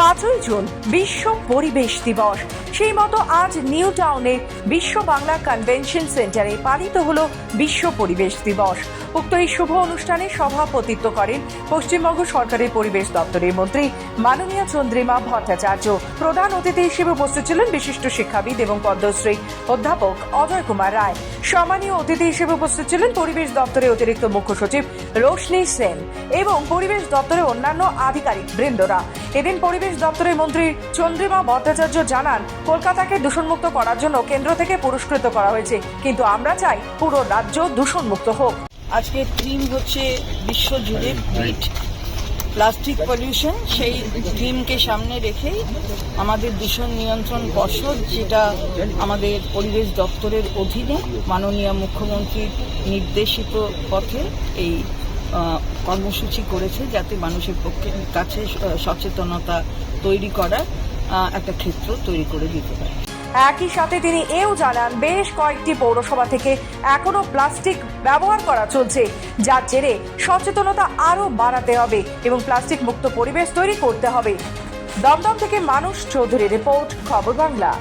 পাঁচই জুন বিশ্ব পরিবেশ দিবস। সেই মতো আজ নিউ টাউনের বিশ্ব বাংলা কনভেনশন সেন্টারে পালিত হল বিশ্ব পরিবেশ দিবস। উক্ত এই শুভ অনুষ্ঠানে সভাপতিত্ব করেন পশ্চিমবঙ্গ সরকারের পরিবেশ দপ্তরের মন্ত্রী মাননীয় চন্দ্রিমা ভট্টাচার্য। প্রধান অতিথি হিসেবে উপস্থিত ছিলেন বিশিষ্ট শিক্ষাবিদ এবং পদ্মশ্রী অধ্যাপক অজয় কুমার রায়। সম্মানীয় অতিথি হিসেবে উপস্থিত ছিলেন পরিবেশ দপ্তরের অতিরিক্ত মুখ্য সচিব রোশনি সেন এবং পরিবেশ দপ্তরের অন্যান্য আধিকারিক বৃন্দরা। এদিন পরিবেশ দপ্তরের মন্ত্রী চন্দ্রিমা ভট্টাচার্য জানান কলকাতাকে দূষণমুক্ত করার জন্য কেন্দ্র থেকে পুরস্কৃত করা হয়েছে কিন্তু আমরা চাই পুরো রাজ্য দূষণমুক্ত হোক। আজকে থিম হচ্ছে বিশ্ব জুড়ে বিট প্লাস্টিক পলিউশন, সেই থিমকে সামনে রেখেই আমাদের দূষণ নিয়ন্ত্রণ পর্ষদ, যেটা আমাদের পরিবেশ দপ্তরের অধীনে মাননীয় মুখ্যমন্ত্রীর নির্দেশিত পথে এই কর্মসূচি করেছে, যাতে মানুষের পক্ষে, কাছে সচেতনতা তৈরি করার একটা ক্ষেত্র তৈরি করে দিতে পারে। একই সাথে তিনি এও জানান, বেশ কয়েকটি পৌরসভা থেকে এখনও প্লাস্টিক ব্যবহার করা চলছে, যার জেরে সচেতনতা আরও বাড়াতে হবে এবং প্লাস্টিক মুক্ত পরিবেশ তৈরি করতে হবে। দমদম থেকে মানুষ চৌধুরী রিপোর্ট, খবর বাংলা।